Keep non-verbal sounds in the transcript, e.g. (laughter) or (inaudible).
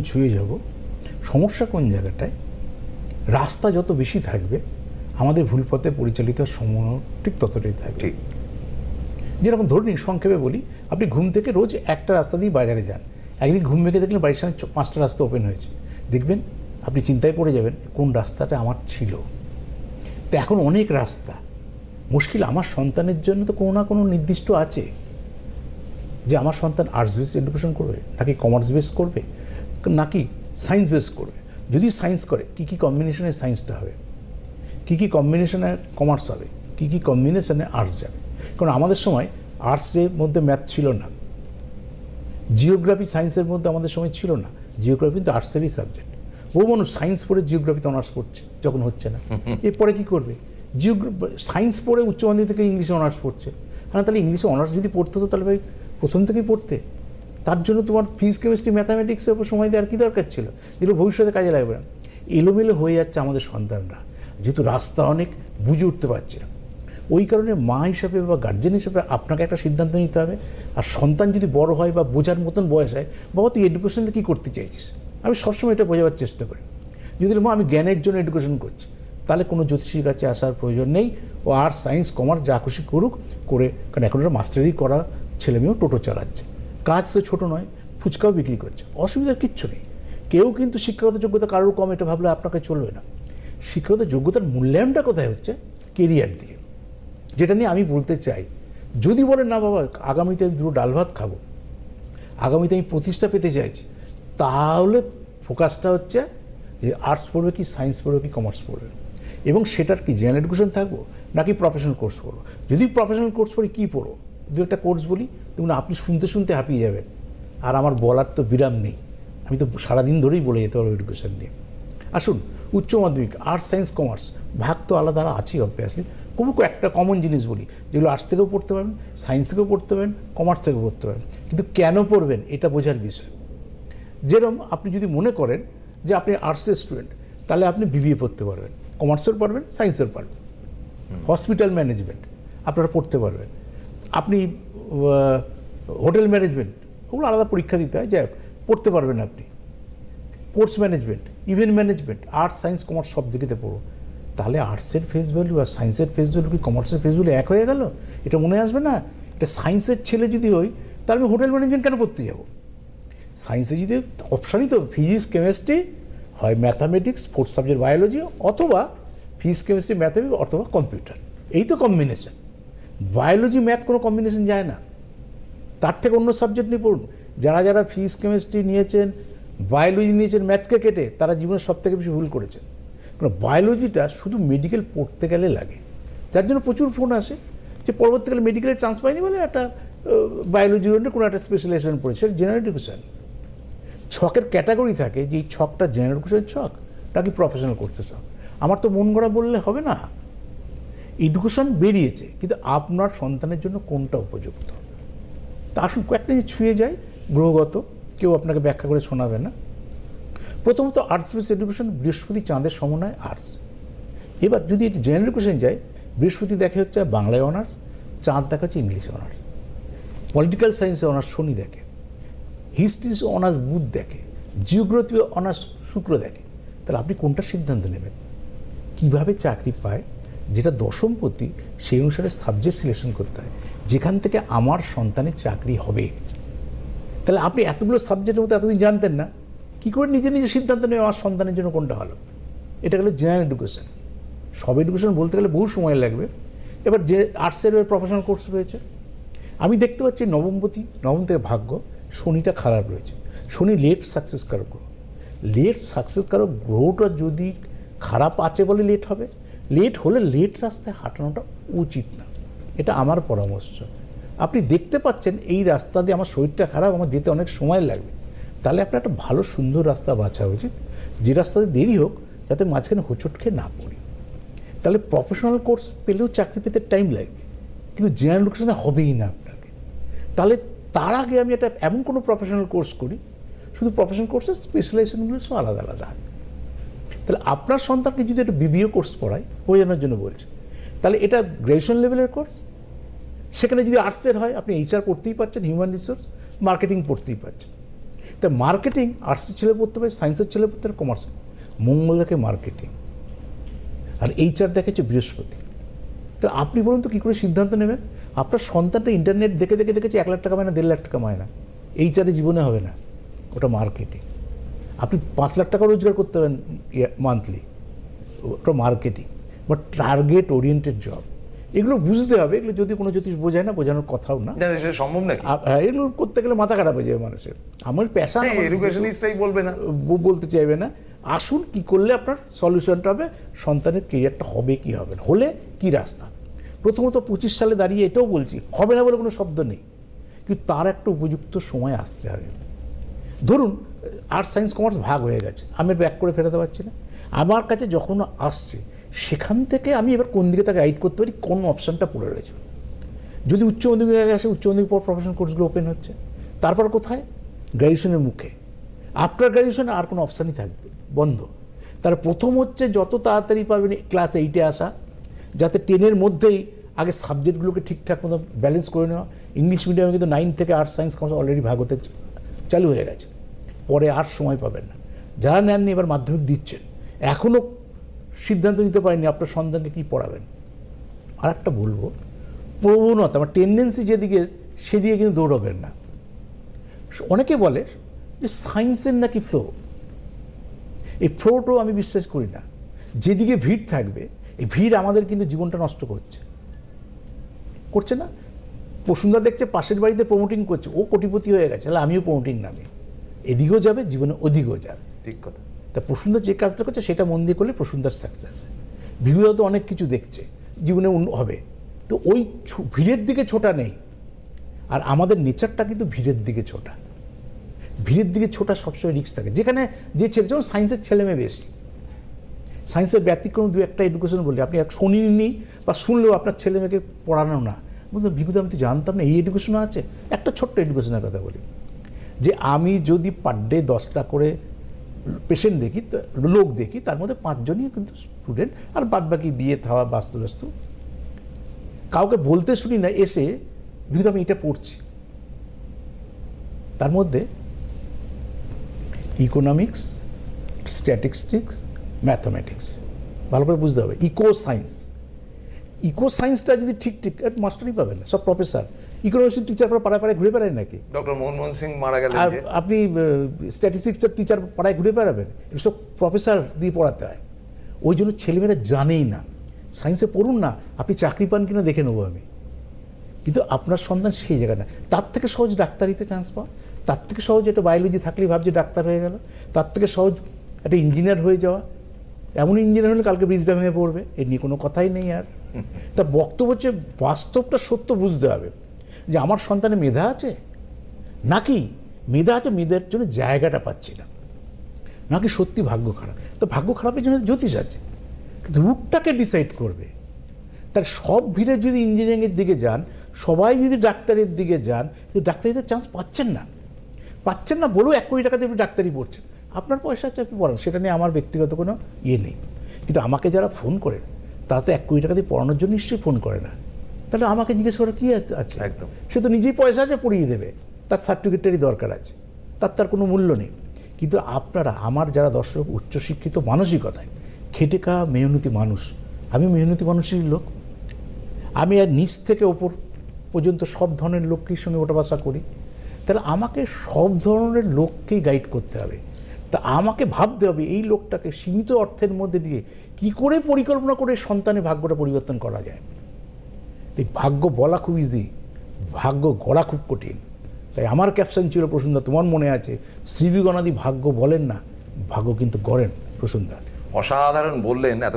ছুঁয়ে যাব সমস্যা কোন জায়গাটায় রাস্তা যত বেশি থাকবে আমাদের ভুল পথে পরিচালিত সময় ঠিক ততটাই থাকবে। ঠিক। যেরকম ধরুন সংক্ষেপে বলি আপনি ঘুম থেকে রোজ একটা রাস্তা দিয়ে বাজারে যান। একদিন ঘুম ভেঙে দেখলেন বাড়ির সামনে পাঁচটা রাস্তা ওপেন হয়েছে। দেখবেন আপনি চিন্তায় পড়ে যাবেন কোন রাস্তাটা আমার ছিল। তো এখন অনেক রাস্তা মুশকিল আমার সন্তানের জন্য তো কোনো না কোনো নির্দিষ্ট আছে। যে আমার সন্তান আর্টস বেস এডুকেশন করবে নাকি কমার্স বেস করবে? নাকি সায়েন্স বেস করবে যদি সায়েন্স করে কী কী কম্বিনেশনে সায়েন্সটা হবে? কী কী কম্বিনেশনে কমার্স হবে? কী কী কম্বিনেশনে আর্টস যাবে? কারণ আমাদের সময় আর্টসের মধ্যে ম্যাথ ছিল না। জিওগ্রাফি সায়েন্সের মধ্যে আমাদের সময় ছিল না। জিওগ্রাফি কিন্তু আর্টসেরই সাবজেক্ট বহু মানুষ সায়েন্স পড়ে জিওগ্রাফিতে অনার্স পড়ছে যখন হচ্ছে না। (laughs) এরপরে কি করবে? জিওগ্রাফি সায়েন্স পড়ে উচ্চমাধ্যমিক থেকে ইংলিশে অনার্স পড়ছে। হ্যাঁ তাহলে ইংলিশে অনার্স যদি পড়তে হতো তাহলে ভাই প্রথম থেকেই পড়তে। তার জন্য তোমার ফিজিক্স কেমিস্ট্রি ম্যাথামেটিক্সের উপর সময় দেওয়ার কী দরকার ছিল? যেগুলো ভবিষ্যতে কাজে লাগবে না। এলোমেলো হয়ে যাচ্ছে আমাদের সন্তানরা। যেহেতু রাস্তা অনেক বুঝে উঠতে পারছে না। ওই কারণে মা হিসাবে বা গার্জেন হিসাবে আপনাকে একটা সিদ্ধান্ত নিতে হবে। আর সন্তান যদি বড় হয় বা বোঝার মতন বয়স হয়, বাবা, তুই এডুকেশনে কী করতে চাইছিস? আমি সবসময় এটা বোঝাবার চেষ্টা করি। যদি মা, আমি জ্ঞানের জন্য এডুকেশন করছি, তাহলে কোনো জ্যোতিষীর কাছে আসার প্রয়োজন নেই। ও আর্টস সায়েন্স কমার্স যা খুশি করুক, করে। কারণ এখন ওরা মাস্টারি করা ছেলেমেয়েও টোটো চালাচ্ছে। কাজ তো ছোটো নয়, ফুচকাও বিক্রি করছে। অসুবিধার কিচ্ছু নেই। কেউ কিন্তু শিক্ষাগত যোগ্যতা কারোর কম, এটা ভাবলে আপনাকে চলবে না। শিক্ষাগত যোগ্যতার মূল্যায়নটা কোথায় হচ্ছে? কেরিয়ার দিয়ে। যেটা নিয়ে আমি বলতে চাই, যদি বলেন, না বাবা, আগামীতে আমি দুটো ডাল ভাত খাব, আগামীতে আমি প্রতিষ্ঠা পেতে চাইছি, তাহলে ফোকাসটা হচ্ছে যে আর্টস পড়বে কি সায়েন্স পড়বে কি কমার্স পড়বে। এবং সেটার কি জেনারেল এডুকেশন থাকব, নাকি প্রফেশনাল কোর্স করব? যদি প্রফেশনাল কোর্স পড়ি, কী পড়ো দু একটা কোর্স বলি দেখুন আপনি শুনতে শুনতে হাঁপিয়ে যাবেন। আর আমার বলার তো বিরাম নেই। আমি তো সারাদিন ধরেই বলে যেতে পারব এডুকেশন নিয়ে। আসুন উচ্চ মাধ্যমিক আর্টস সায়েন্স কমার্স ভাগ তো আলাদা আলাদা আছেই অবভিয়াসলি খুব একটা কমন জিনিস বলি যেগুলো আর্টস থেকেও পড়তে পারবেন সায়েন্স থেকেও পড়তে পারবেন কমার্স থেকেও পড়তে পারবেন। কিন্তু কেন পড়বেন এটা বোঝার বিষয়। যেরকম আপনি যদি মনে করেন যে আপনি আর্টসের স্টুডেন্ট তাহলে আপনি বিবিএ পড়তে পারবেন। কমার্সের পারবেন সায়েন্সের পারবেন হসপিটাল ম্যানেজমেন্ট আপনারা পড়তে পারবেন। আপনি হোটেল ম্যানেজমেন্ট, ওগুলো আলাদা পরীক্ষা দিতে হয়, যাই পড়তে পারবেন আপনি। Sports management, event management, arts, science, commerce সব দিকেতে পড়ো। তাহলে আর্টসের ফেস ভ্যালু আর সায়েন্সের ফেস ভ্যালু কি কমার্সের ফেস ভ্যালু এক হয়ে গেল? এটা মনে আসবে না? এটা সায়েন্সের ছেলে যদি হই, তাহলে আমি হোটেল ম্যানেজমেন্ট কেন পড়তে যাব? সায়েন্সে যদি অপশানই তো, ফিজিক্স, কেমিস্ট্রি, হয় ম্যাথামেটিক্স স্পোর্টস সাবজেক্ট বায়োলজি, অথবা ফিজিক্স, কেমিস্ট্রি, ম্যাথামেটিক্স, অথবা কম্পিউটার। এই তো কম্বিনেশন। বায়োলজি ম্যাথ কোনো কম্বিনেশন যায় না। তার থেকে অন্য সাবজেক্ট নিয়ে পড়ুন। যারা যারা ফিজিক্স কেমিস্ট্রি নিয়েছেন বায়োলজি নিয়েছেন ম্যাথকে কেটে তারা জীবনের সব থেকে বেশি ভুল করেছেন। কারণ বায়োলজিটা শুধু মেডিকেল পড়তে গেলে লাগে। যার জন্য প্রচুর ফোন আসে যে পরবর্তীকালে মেডিকেলের চান্স পায়নি বলে একটা বায়োলজি জন্য কোনো একটা স্পেশালাইজেশন পড়েছে জেনারেল এডুকেশন ছকের ক্যাটাগরি থাকে যে এই ছকটা জেনারেল এডুকেশন ছক, নাকি প্রফেশনাল করতে ছক। আমার তো মন গড়া বললে হবে না। এডুকেশন বেরিয়েছে, কিন্তু আপনার সন্তানের জন্য কোনটা উপযুক্ত? তা আসুন কয়েকটা জিনিস ছুঁয়ে যায় গ্রহগত, কেউ আপনাকে ব্যাখ্যা করে শোনাবে না। প্রথমত আর্টস বেস এডুকেশন বৃহস্পতি চাঁদের সমন্বয় আর্টস এবার যদি এটি জেনারেল এডুকেশন যায় বৃহস্পতি দেখে হচ্ছে বাংলায় অনার্স চাঁদ দেখা হচ্ছে ইংলিশে অনার্স পলিটিক্যাল সায়েন্সে অনার্স শনি দেখে হিস্ট্রি অনার্স বুধ দেখে জিওগ্রাফি অনার্স শুক্র দেখে। তাহলে আপনি কোনটা সিদ্ধান্ত নেবেন? কীভাবে চাকরি পায়? যেটা দশমপতি সেই অনুসারে সাবজেক্ট সিলেকশন করতে হয়। যেখান থেকে আমার সন্তানের চাকরি হবে। তাহলে আপনি এতগুলো সাবজেক্টের মধ্যে এতদিন জানতেন না। কী করে নিজে নিজে সিদ্ধান্ত নেবে আমার সন্তানের জন্য কোনটা ভালো? এটা গেলো জেনারেল এডুকেশন সব এডুকেশন বলতে গেলে বহু সময় লাগবে। এবার যে আর্টসের প্রফেশনাল কোর্স রয়েছে। আমি দেখতে পাচ্ছি নবমপতি নবম থেকে ভাগ্য, শনিটা খারাপ রয়েছে। শনি লেট সাকসেস কারক গ্রহ। লেট সাকসেস কারক গ্রহটা যদি খারাপ আছে বলে লেট হবে লেট হলে লেট রাস্তায় হাঁটানোটা উচিত না। এটা আমার পরামর্শ। আপনি দেখতে পাচ্ছেন এই রাস্তা দিয়ে আমার শরীরটা খারাপ, আমার যেতে অনেক সময় লাগবে। তাহলে আপনার একটা ভালো, সুন্দর রাস্তা বাছা উচিত। যে রাস্তাতে দেরি হোক, যাতে মাঝখানে হোঁচট খেয়ে না পড়ি। তাহলে প্রফেশনাল কোর্স পেলেও চাকরি পেতে টাইম লাগবে। কিন্তু জেনারেল এডুকেশনে হবেই না আপনাকে। তাহলে তার আগে আমি একটা এমন কোনো প্রফেশনাল কোর্স করি। শুধু প্রফেশনাল কোর্সের স্পেশালাইজেশনগুলো সব আলাদা আলাদা। হয় তাহলে আপনার সন্তানকে যদি একটা বিবিএ কোর্স পড়ায় বোঝানোর জন্য বলছে, তাহলে এটা গ্র্যাজুয়েশন লেভেলের কোর্স? সেখানে যদি আর্টসের হয়, আপনি এইচআর পড়তেই পারছেন, হিউম্যান রিসোর্স, মার্কেটিং পড়তেই পারছেন। তা মার্কেটিং আর্টসের ছেলে পড়তে পারে, সায়েন্সের ছেলে পড়তে পারে, কমার্স, মঙ্গল দেখে মার্কেটিং। আর এইচআর দেখেছে বৃহস্পতি। তা আপনি বলুন তো কী করে সিদ্ধান্ত নেবেন? আপনার সন্তানটা ইন্টারনেট দেখে দেখে দেখেছে, এক লাখ টাকা মায় না, দেড় লাখ টাকা মায় না। এইচআরে জীবনে হবে না। ওটা মার্কেটিং। আপনি পাঁচ লাখ টাকা রোজগার করতে পারেন মান্থলি ওটা মার্কেটিং বা টার্গেট ওরিয়েন্টেড জব এগুলো বুঝতে হবে এগুলো যদি কোনো জ্যোতিষ বোঝায় না বোঝানোর কথাও না। সেটা সম্ভব আ- হ্যাঁ, এগুলো করতে গেলে মাথা খারাপ হয়ে যাবে মানুষের। আমার পেশা না, আমার- এডুকেশনিস্টটাই বলবে না। বলতে চাইবে না। আসুন কি করলে আপনার সলিউশনটা হবে সন্তানের কেরিয়ারটা হবে কি হবে না হলে কি রাস্তা? প্রথমত পঁচিশ সালে দাঁড়িয়ে এটাও বলছি হবে না বলে কোনো শব্দ নেই। কিন্তু তার একটা উপযুক্ত সময় আসতে হবে। ধরুন আর্টস সায়েন্স কমার্স ভাগ হয়ে গেছে। আমি ব্যাক করে ফেরাতে পারছি না। আমার কাছে যখন আসছে, সেখান থেকে আমি এবার কোন দিকে তাকে গাইড করতে পারি, কোন অপশানটা পড়ে রয়েছে। যদি উচ্চ মাধ্যমিক মাধ্যমিকে আসে, উচ্চ মাধ্যমিক পর প্রফেশনাল কোর্সগুলো ওপেন হচ্ছে। তারপর কোথায়? গ্র্যাজুয়েশনের মুখে। আফটার গ্র্যাজুয়েশনে আর কোনো অপশানই থাকবে। বন্ধ। তার প্রথম হচ্ছে যত তাড়াতাড়ি পারবেন ক্লাস এইটে আসা। যাতে টেনের মধ্যেই আগে সাবজেক্টগুলোকে ঠিকঠাক মতো ব্যালেন্স করে নেওয়া। ইংলিশ মিডিয়ামে কিন্তু নাইন থেকে আর্টস সায়েন্স কমার্স অলরেডি ভাগ হতে চালু হয়ে গেছে। পরে আর সময় পাবেন না। যারা নেননি এবার মাধ্যমিক দিচ্ছেন এখনও সিদ্ধান্ত নিতে পারেনি আপনার সন্তানকে কী পড়াবেন। আর একটা বলব, প্রবণতা আমার টেন্ডেন্সি যেদিকে, সেদিকে কিন্তু দৌড়বেন না। অনেকে বলে যে সায়েন্সের নাকি ফ্লো এই ফ্লোটাও আমি বিশ্বাস করি না। যেদিকে ভিড় থাকবে, এই ভিড় আমাদের কিন্তু জীবনটা নষ্ট করছে। করছে না? বসুন্ধরা দেখছে পাশের বাড়িতে প্রমোটিং করছে। ও কোটিপতি হয়ে গেছে, তাহলে আমিও প্রমোটিং নামি। এদিকেও যাবে জীবনে ওদিকেও যাবে। ঠিক কথা। তা প্রসুন্দর যে কাজটা করছে সেটা মন দিয়ে করলে প্রসুন্দর সাকসেস ভিড়ও তো অনেক কিছু দেখছে জীবনে হবে। তো ওই ভিড়ের দিকে ছোটা নেই। আর আমাদের নেচারটা কিন্তু ভিড়ের দিকে ছোটা। ভিড়ের দিকে ছোটা সবসময় রিস্ক থাকে। যেখানে যে ছেলে যেমন সায়েন্সের ছেলে মেয়ে বেশি। সায়েন্সের ব্যতিক্রম দু একটা এডুকেশন বলি। আপনি এক শুনিনি বা শুনলেও আপনার ছেলে মেয়েকে পড়ানো না। বলতে বিভূতি আমি তো জানতাম না এই এডুকেশনও আছে। একটা ছোট্ট এডুকেশনের কথা বলি। যে আমি যদি পার ডে দশটা করে পেশেন্ট দেখি লোক দেখি, তার মধ্যে পাঁচজনই কিন্তু স্টুডেন্ট আর বাদ বাকি বিয়ে থাওয়া বাস্তু বাস্তু কাউকে বলতে শুনি না, এসে বিভূতি আমি এটা পড়ছি। তার মধ্যে ইকোনমিক্স স্ট্যাটিস্টিক্স ম্যাথামেটিক্স ভালো করে বুঝতে হবে। ইকো সায়েন্স ইকো সায়েন্সটা যদি ঠিক ঠিক মাস্টারই পাবেন না, সব প্রফেসর ইকোনমিক্সের টিচার পাড়ায় পাড়ায় ঘুরে বেড়ায় নাকি? ডক্টর মনমোহন সিং মারা গেলেন আর আপনি স্ট্যাটিস্টিক্সের টিচার পাড়ায় ঘুরে বেড়াবেন এসব প্রফেসর দিয়ে পড়াতে হয়। ওই জন্য ছেলেমেয়েরা জানেই না। সায়েন্সে পড়ুন না আপনি চাকরি পান কিনা দেখে নেব আমি। কিন্তু আপনার সন্তান সেই জায়গা না। তার থেকে সহজ ডাক্তারিতে চান্স পাওয়া। তার থেকে সহজ একটা বায়োলজি থাকলেই ভাবছে ডাক্তার হয়ে গেল। তার থেকে সহজ একটা ইঞ্জিনিয়ার হয়ে যাওয়া। এমন ইঞ্জিনিয়ার হলে কালকে ব্রিজটা ভেঙে পড়বে। এ নিয়ে কোনো কথাই নেই আর। তা বক্তব্য হচ্ছে বাস্তবটা সত্য বুঝতে হবে। যে আমার সন্তানের মেধা আছে? নাকি মেধা আছে মেয়েদের জন্য জায়গাটা পাচ্ছি না? নাকি সত্যি ভাগ্য খারাপ? তো ভাগ্য খারাপের জন্য জ্যোতিষ আছে। কিন্তু রূপটাকে ডিসাইড করবে। তার সব ভিড়ে যদি ইঞ্জিনিয়ারিংয়ের দিকে যান, সবাই যদি ডাক্তারের দিকে যান, কিন্তু ডাক্তারিতে চান্স পাচ্ছেন না। পাচ্ছেন না বলেও এক কোটি টাকা দিয়ে আপনি ডাক্তারি পড়ছেন। আপনার পয়সা আছে, আপনি পড়ান। সেটা নিয়ে আমার ব্যক্তিগত কোনো ইয়ে নেই। কিন্তু আমাকে যারা ফোন করে, তারা তো এক কোটি টাকা দিয়ে পড়ানোর জন্য নিশ্চয়ই ফোন করে না। তাহলে আমাকে জিজ্ঞেস করা কী আছে? একদম। সে তো নিজেই পয়সা আছে পড়িয়ে দেবে। তার সার্টিফিকেটেরই দরকার আছে। তার তার কোনো মূল্য নেই। কিন্তু আপনারা আমার যারা দর্শক উচ্চশিক্ষিত মানসিকতায় খেটে খাওয়া মেহনতি মানুষ আমি মেহনতি মানুষেরই লোক। আমি আর নিচ থেকে ওপর পর্যন্ত সব ধরনের লোককেই সঙ্গে ওঠা বসা করি। তাহলে আমাকে সব ধরনের লোককেই গাইড করতে হবে। তা আমাকে ভাবতে হবে এই লোকটাকে সীমিত অর্থের মধ্যে দিয়ে কি করে পরিকল্পনা করে সন্তানের ভাগ্যটা পরিবর্তন করা যায়? এই ভাগ্য বলা খুব ইজি ভাগ্য গড়া খুব কঠিন। তাই আমার ক্যাপশন ছিল প্রসুন্দা তোমার মনে আছে, শ্রীবিগণাদি ভাগ্য বলেন না, ভাগ্য কিন্তু গড়েন প্রসুন্দা অসাধারণ বললেন এত